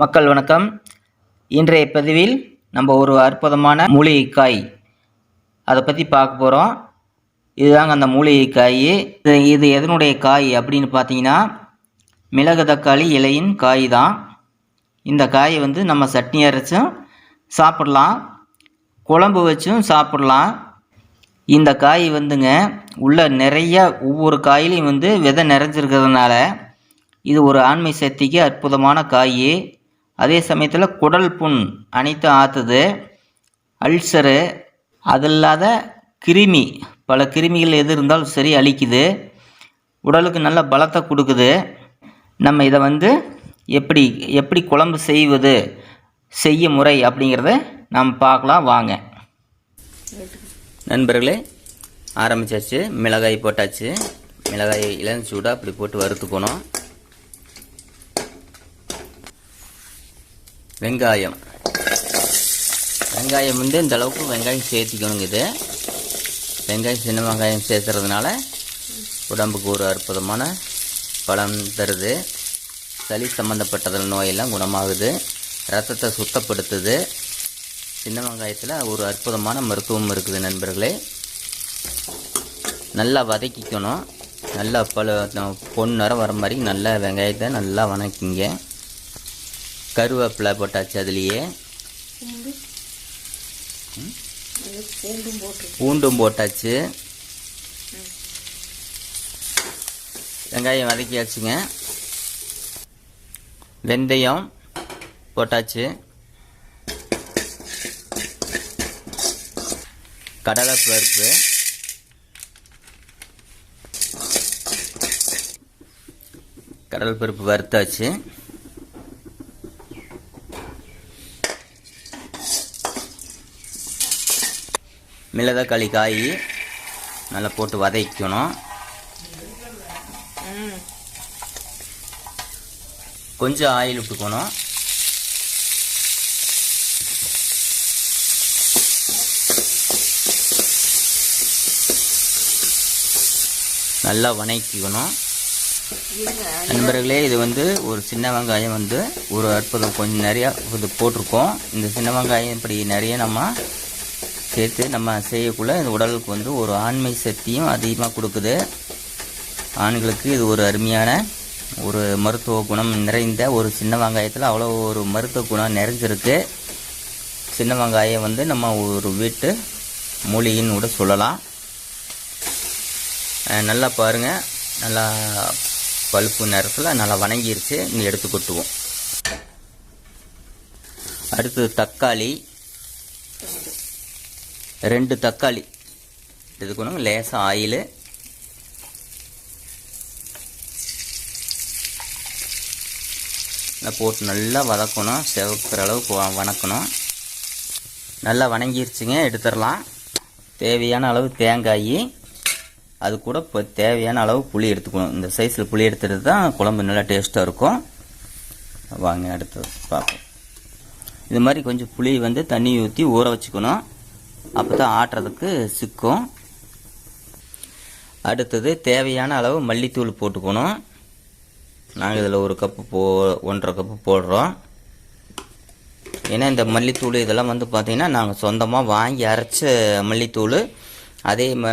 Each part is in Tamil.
மக்கள் வணக்கம். இன்றைய பதிவில் நம்ம ஒரு அற்புதமான மூலிகைக்காய். அதை பற்றி பார்க்க போகிறோம் இதுதாங்க அந்த மூலிகைக்காய். இது இது எதனுடைய காய் அப்படின்னு பார்த்தீங்கன்னா மிளகு தக்காளி இலையின் காய் தான் இந்த காயை வந்து நம்ம சட்னி அரைச்சும் சாப்பிடலாம். குழம்பு வச்சும் சாப்பிடலாம். இந்த காய் வந்துங்க உள்ள நிறைய ஒவ்வொரு காயிலையும் வந்து விதை நிறைஞ்சிருக்கிறதுனால இது ஒரு ஆண்மை சக்திக்கு அற்புதமான காய். அதே சமயத்தில் குடல் புண் அனைத்தும் ஆற்றுது அல்சரு அது இல்லாத கிருமி பல கிருமிகள் எது இருந்தாலும் சரி அழிக்குது. உடலுக்கு நல்ல பலத்தை கொடுக்குது. நம்ம இதை வந்து எப்படி எப்படி குழம்பு செய்வது செய்ய முறை அப்படிங்கிறத நாம் பார்க்கலாம் வாங்க. நண்பர்களே ஆரம்பிச்சாச்சு. மிளகாய் போட்டாச்சு. மிளகாய் இளம் சூடாக அப்படி போட்டு வறுத்துக்கணும். வெங்காயம். வெங்காயம் வந்து இந்த அளவுக்கு வெங்காயம் சேர்த்திக்கணுங்க இது. வெங்காயம் சின்ன வெங்காயம் சேர்த்துறதுனால உடம்புக்கு ஒரு அற்புதமான பலம் தருது. சளி சம்மந்தப்பட்டதில் நோயெல்லாம் குணமாகுது. ரத்தத்தை சுத்தப்படுத்துது. சின்ன வெங்காயத்தில் ஒரு அற்புதமான மருத்துவம் இருக்குது நண்பர்களே. நல்லா வதக்கிக்கணும். நல்லா பல பொன் நிறம் வர மாதிரி நல்லா வெங்காயத்தை நல்லா வதக்கிங்க. கருவேப்பிலை போட்டாச்சு அதுலேயே. பூண்டும் போட்டாச்சு. வெங்காயம் வதக்கியாச்சுங்க வெந்தயம் போட்டாச்சு. கடலை பருப்பு கடல் பருப்பு வறுத்தாச்சு. மிளகாய் காய் நல்லா போட்டு வதக்கணும். கொஞ்சம் ஆயில் விட்டுக்கணும். நல்லா வணக்கிக்கணும். நண்பர்களே இது வந்து ஒரு சின்ன வெங்காயம் வந்து ஒரு அற்புதம். கொஞ்சம் நிறையா இது போட்டிருக்கோம். இந்த சின்ன வெங்காயம் இப்படி நிறைய நம்ம சேர்த்து நம்ம செய்யக்குள்ள இந்த உடலுக்கு வந்து ஒரு ஆண்மை சக்தியும் அதிகமாக கொடுக்குது. ஆண்களுக்கு இது ஒரு அருமையான ஒரு மருத்துவ குணம் நிறைந்த ஒரு சின்ன வெங்காயத்தில் அவ்வளோ ஒரு மருத்துவ குணம் நிறைஞ்சிருக்கு. சின்ன வெங்காயம் வந்து நம்ம ஒரு வீட்டு மூலிகைன்னு கூட சொல்லலாம். நல்லா பாருங்கள் நல்லா பழுப்பு நேரத்தில் நல்லா வணங்கிருச்சு. இங்கே எடுத்து கொட்டுவோம். அடுத்தது தக்காளி. ரெண்டு தக்காளி. எடுத்துக்கணும். லேசாக ஆயில். போட்டு நல்லா வதக்கணும். செவக்கிற அளவுக்கு வணக்கணும். நல்லா வணங்கிருச்சுங்க. எடுத்துடலாம். தேவையான அளவு தேங்காய். அது கூட இப்போ தேவையான அளவு புளி எடுத்துக்கணும். இந்த சைஸில் புளி எடுத்துகிட்டு தான் குழம்பு நல்லா டேஸ்ட்டாக இருக்கும். வாங்க அடுத்தது பார்ப்போம். இது மாதிரி கொஞ்சம் புளி வந்து தண்ணி ஊற்றி ஊற வச்சுக்கணும். அப்போ தான் ஆட்டுறதுக்கு சிக்கும். அடுத்தது தேவையான அளவு மல்லித்தூள் போட்டுக்கணும். நாங்கள் இதில் ஒரு கப்பு போ ஒன்றரை கப்பு போடுறோம். ஏன்னா இந்த மல்லித்தூள் இதெல்லாம் வந்து பார்த்திங்கன்னா நாங்கள் சொந்தமாக வாங்கி அரைச்ச மல்லித்தூள் அதே ம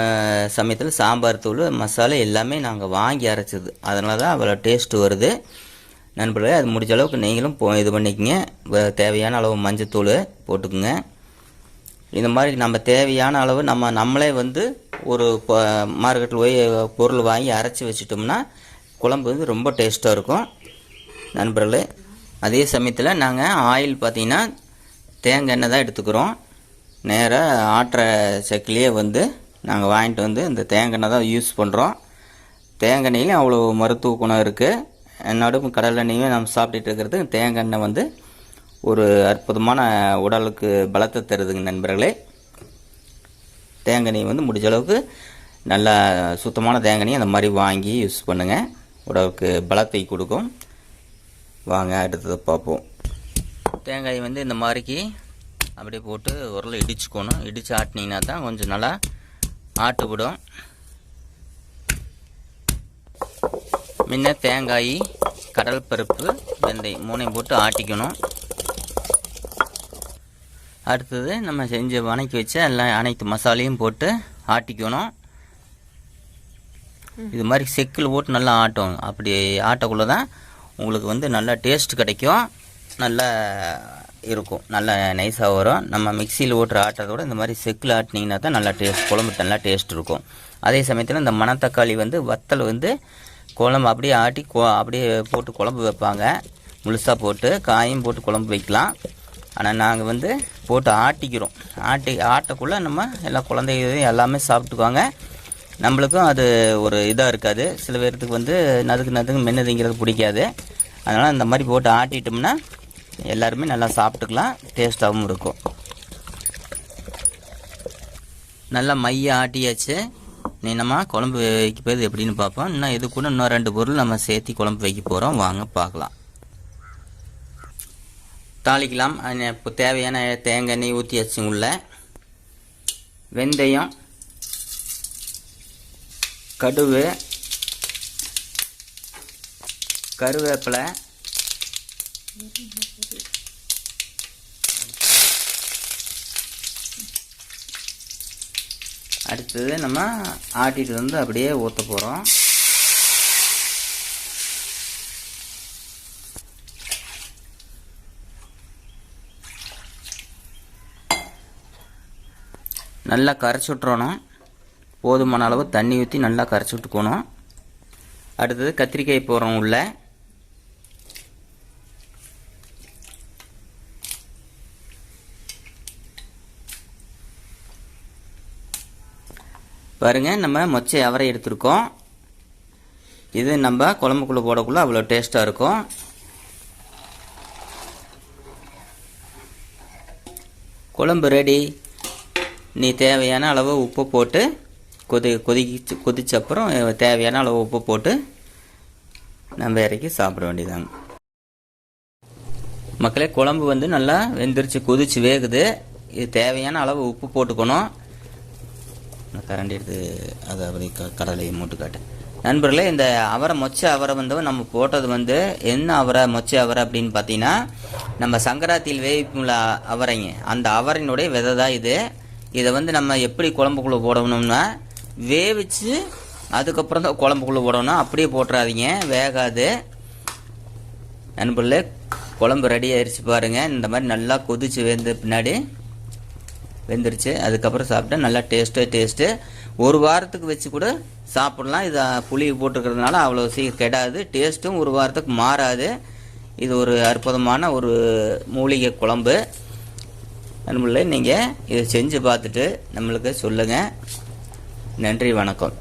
சமயத்தில் சாம்பார் தூள் மசாலா எல்லாமே நாங்கள் வாங்கி அரைச்சது. அதனால தான் அவ்வளோ டேஸ்ட்டு வருது. நண்பர்களே அது முடிஞ்ச அளவுக்கு நீங்களும் போ இது பண்ணிக்கங்க. தேவையான அளவு மஞ்சத்தூள் போட்டுக்குங்க. இந்த மாதிரி நம்ம தேவையான அளவு நம்ம நம்மளே வந்து ஒரு மார்க்கெட்டில் போய் பொருள் வாங்கி அரைச்சி வச்சிட்டோம்னா குழம்பு வந்து ரொம்ப டேஸ்ட்டாக இருக்கும். நண்பர்களே அதே சமயத்தில் நாங்கள் ஆயில் பார்த்திங்கன்னா தேங்காய் எண்ணெய் தான் எடுத்துக்கிறோம். நேராக ஆட்டுற செக்கிலேயே வந்து நாங்கள் வாங்கிட்டு வந்து இந்த தேங்காய் எண்ணெய் தான் யூஸ் பண்ணுறோம் தேங்காய் எண்ணெயிலையும் அவ்வளோ மருத்துவ குணம் இருக்குது நடுவும் கடல் எண்ணெயும் நம்ம சாப்பிட்டுட்டு இருக்கிறது தேங்காய் எண்ணெய் வந்து ஒரு அற்புதமான உடலுக்கு பலத்தை தருதுங்க நண்பர்களே. தேங்காய் வந்து முடிஞ்ச அளவுக்கு நல்லா சுத்தமான தேங்காய் அந்த மாதிரி வாங்கி யூஸ் பண்ணுங்கள் உடலுக்கு பலத்தை கொடுக்கும். வாங்க அடுத்தது பார்ப்போம். தேங்காய் வந்து இந்த மாதிரிக்கு அப்படியே போட்டு உரலை இடிச்சுக்கணும். இடித்து ஆட்டினீங்கன்னா தான் கொஞ்சம் நல்லா ஆட்டுவிடும். முன்ன தேங்காய் கடல் பருப்பு வெந்தயம் மூணையும் போட்டு ஆட்டிக்கணும். அடுத்தது நம்ம செஞ்சு வணக்கி வச்ச எல்லாம் அனைத்து மசாலையும் போட்டு ஆட்டிக்கணும். இது மாதிரி செக்கில் போட்டு நல்லா ஆட்டும். அப்படி ஆட்டக்குள்ளே தான் உங்களுக்கு வந்து நல்லா டேஸ்ட் கிடைக்கும். நல்லா இருக்கும். நல்லா நைஸாக வரும். நம்ம மிக்சியில் ஓட்டுற ஆட்டுறத விட இந்த மாதிரி செக்கில் ஆட்டினீங்கன்னா தான் நல்லா டேஸ்ட் குழம்பு நல்லா டேஸ்ட் இருக்கும். அதே சமயத்தில் இந்த மணத்தக்காளி வந்து வத்தல் வந்து குழம்பு அப்படியே ஆட்டி அப்படியே போட்டு குழம்பு வைப்பாங்க. முழுசாக போட்டு காயும் போட்டு குழம்பு வைக்கலாம். ஆனால் நாங்கள் வந்து போட்டு ஆட்டிக்கிறோம். ஆட்டி ஆட்டக்குள்ளே நம்ம எல்லா குழந்தைகளையும் எல்லாமே சாப்பிட்டுக்குவாங்க. நம்மளுக்கும் அது ஒரு இதாக இருக்காது. சில பேர்த்துக்கு வந்து நதுக்கு நதுக்கு மென்னதுங்கிறது பிடிக்காது. அதனால் இந்த மாதிரி போட்டு ஆட்டிட்டோம்னா எல்லாருமே நல்லா சாப்பிட்டுக்கலாம். டேஸ்ட்டாகவும் இருக்கும். நல்லா மைய ஆட்டியாச்சு. நீனமாக நம்ம குழம்பு வைக்க போகிறது எப்படின்னு பார்ப்போம். இன்னும் இது கூட இன்னும் ரெண்டு பொருள் நம்ம சேர்த்து குழம்பு வைக்க போகிறோம் வாங்க பார்க்கலாம். தாளிக்கலாம். இப்போ தேவையான தேங்காய் எண்ணெய் ஊற்றி வச்சு உள்ள வெந்தயம் கடுகு கருவேப்பிலை அடுத்தது நம்ம ஆட்டிட்டு வந்து அப்படியே ஊற்ற போகிறோம் நல்லா கரைச்சி விட்றணும் போதுமான அளவு தண்ணி ஊற்றி நல்லா கரைச்சி விட்டுக்கணும். அடுத்தது கத்திரிக்காய் போடுறோம் உள்ள. பாருங்க நம்ம மொச்சை அவரை எடுத்திருக்கோம். இது நம்ம குழம்புக்குள்ளே போடக்குள்ளே அவ்வளோ டேஸ்ட்டாக இருக்கும். குழம்பு ரெடி நீ தேவையான அளவு உப்பு போட்டு கொதி கொதிச்சு கொதிச்ச அப்புறம் தேவையான அளவு உப்பு போட்டு நம்ம இறக்கி சாப்பிட வேண்டியதாங்க மக்களே குழம்பு வந்து நல்லா வெந்துருச்சு கொதிச்சு வேகுது. இது தேவையான அளவு உப்பு போட்டுக்கணும். கரண்டி எடுத்து அதை அப்படி க கடலையை மூட்டு காட்டேன் நண்பர்களே இந்த அவரை மொச்சை அவரை வந்து நம்ம போட்டது வந்து என்ன அவரை மொச்சை அவரை அப்படின்னு பார்த்தீங்கன்னா நம்ம சங்கராத்தியில் வேவிப்புள்ள அவரைங்க. அந்த அவரையினுடைய விதை தான் இது. இதை வந்து நம்ம எப்படி குழம்புக்குள்ளே போடணும்னா வேவிச்சு அதுக்கப்புறம் தான் குழம்புக்குள்ளே போடணும். அப்படியே போட்டுறாதீங்க வேகாது. நண்பர்களே குழம்பு ரெடி ஆயிடுச்சு பாருங்கள் இந்த மாதிரி நல்லா கொதிச்சு வெந்த பின்னாடி வெந்துருச்சு. அதுக்கப்புறம் சாப்பிட்டா நல்லா டேஸ்ட்டு டேஸ்ட்டு ஒரு வாரத்துக்கு வச்சு கூட சாப்பிடலாம். இது புளி போட்டுருக்கிறதுனால அவ்வளோ சீக்கிரம் கெடாது. டேஸ்ட்டும் ஒரு வாரத்துக்கு மாறாது. இது ஒரு அற்புதமான ஒரு மூலிகை குழம்பு. நண்பர்களே நீங்கள் இதை செஞ்சு பார்த்துட்டு நம்மளுக்கு சொல்லுங்கள் நன்றி வணக்கம்.